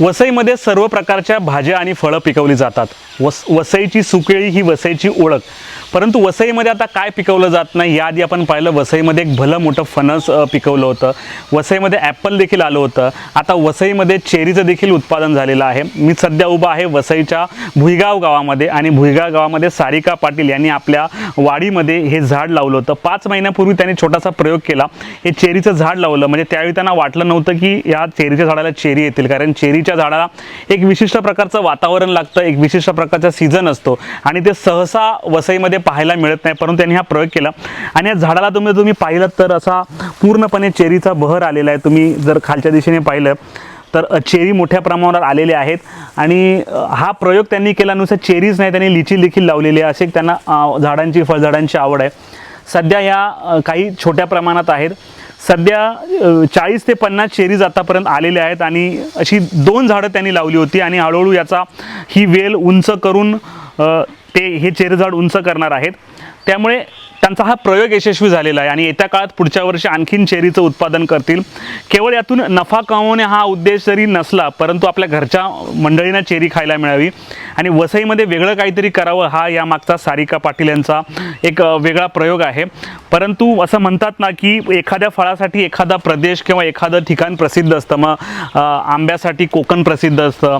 वसईमध्ये सर्व प्रकारच्या भाज्या आणि फळं पिकवली जातात. वस वसईची सुकेळी ही वसईची ओळख. परंतु वसईमध्ये आता काय पिकवलं जात नाही याआधी आपण पाहिलं वसईमध्ये एक भलं मोठं फणस पिकवलं होतं. वसईमध्ये ॲपल देखील आलं होतं. आता वसईमध्ये चेरीचं देखील उत्पादन झालेलं आहे. मी सध्या उभा आहे वसईच्या भुईगाव गावामध्ये आणि भुईगाव गावामध्ये सारिका पाटील यांनी आपल्या वाडीमध्ये हे झाड लावलं होतं. पाच महिन्यापूर्वी त्यांनी छोटासा प्रयोग केला. हे चेरीचं झाड लावलं. म्हणजे त्यावेळी त्यांना वाटलं नव्हतं की या चेरीच्या झाडाला चेरी येतील. कारण चेरी चेरीच्या झाडाला एक विशिष्ट प्रकारचं वातावरण लागतं एक विशिष्ट प्रकारचा सीझन असतो. आणि ते सहसा वसईमध्ये पाहायला मिळत नाही परंतु त्यांनी हा प्रयोग केला. आणि या झाडाला तुम्ही तुम्ही पाहिलं तर असा पूर्णपणे चेरीचा बहर आलेला आहे. तुम्ही जर खालच्या दिशेने पाहिलं तर चेरी मोठ्या प्रमाणावर आलेले आहेत. आणि हा प्रयोग त्यांनी केला नुसतं नाही त्यांनी लिची देखील लावलेली आहे. असे त्यांना झाडांची फळझाडांची आवड आहे. सध्या या काही छोट्या प्रमाणात आहेत. सध्या चाळीस ते पन्नास चेरीज आतापर्यंत आलेल्या आहेत आणि अशी दोन झाडं त्यांनी लावली होती आणि हळूहळू याचा ही वेल उंच करून ते हे चेरी झाड उंच करणार आहेत. त्यामुळे त्यांचा हा प्रयोग यशस्वी झालेला आहे. आणि येत्या काळात पुढच्या वर्षी आणखीन चेरीचं उत्पादन करतील. केवळ यातून नफा कमवणे हा उद्देश जरी नसला परंतु आपल्या घरच्या मंडळींना चेरी खायला मिळावी. आणि वसईमध्ये वेगळं काहीतरी करावं हा यामागचा सारिका पाटील यांचा एक वेगळा प्रयोग आहे. परंतु असं म्हणतात ना की एखाद्या फळासाठी एखादा प्रदेश किंवा एखादं ठिकाण प्रसिद्ध असतं. मग आंब्यासाठी कोकण प्रसिद्ध असतं.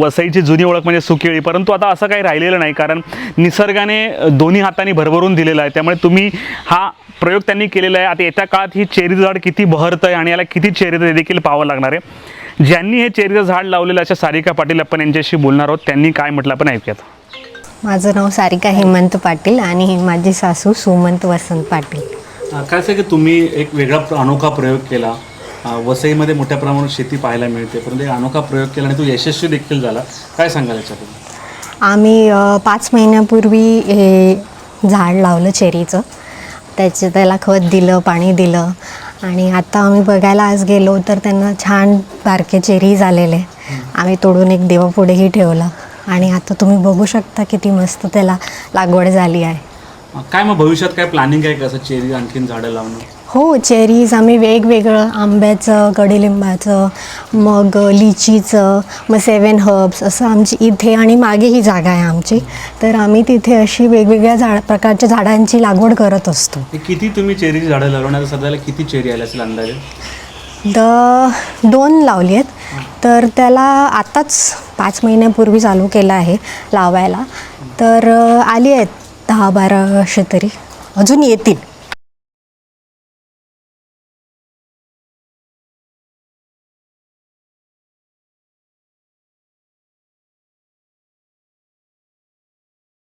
वसईची जुनी ओळख म्हणजे सुकेळी. परंतु आता असं काही राहिलेलं नाही कारण निसर्गाने दोन्ही हातांनी भरभरून दिलेलं आहे. त्यामुळे तुम्ही हा प्रयोग त्यांनी केलेला आहे. आता येत्या काळात ही चेरी झाड किती बहरतं आहे आणि याला किती हे देखील पाहावं लागणार आहे. ज्यांनी हे चेरीचं झाड लावलेलं अशा सारिका पाटील आपण यांच्याशी बोलणार आहोत. त्यांनी काय म्हटलं आपण ऐकूयात. माझं नाव सारिका हेमंत पाटील आणि ही माझी सासू सुमंत वसंत पाटील. काय असं की तुम्ही एक वेगळा अनोखा प्रयोग केला? वसईमध्ये मोठ्या प्रमाणात शेती पाहायला मिळते परंतु एक अनोखा प्रयोग केला आणि तो यशस्वी देखील झाला. काय सांगाल याच्याबद्दल? आम्ही अ, पाच महिन्यापूर्वी हे झाड लावलं चेरीचं. त्याचे त्याला खत दिलं पाणी दिलं. आणि आता आम्ही बघायला आज गेलो तर त्यांना छान बारके चेरी झालेले. आम्ही तोडून एक देवापुढेही ठेवलं. आणि आता तुम्ही बघू शकता किती मस्त त्याला लागवड झाली आहे. काय मग भविष्यात काय प्लॅनिंग आहे कसं चेरी आणखीन झाडं लावणं? हो चेरीज आम्ही वेगवेगळं आंब्याचं कडुलिंबाचं मग लिचीचं मग सेवन हर्ब्स असं आमची इथे आणि मागे ही जागा आहे आमची. तर आम्ही तिथे अशी वेगवेगळ्या झाड प्रकारच्या झाडांची लागवड करत असतो. हे किती तुम्ही चेरीची झाडं लावणार सध्याला किती चेरी आल्या असेल अंदाजे? द दोन लावली आहेत. तर त्याला आताच पाच महिन्यापूर्वी चालू केलं आहे लावायला. तर अ, आली आहेत. दहा बारा असे तरी. अजून येतील.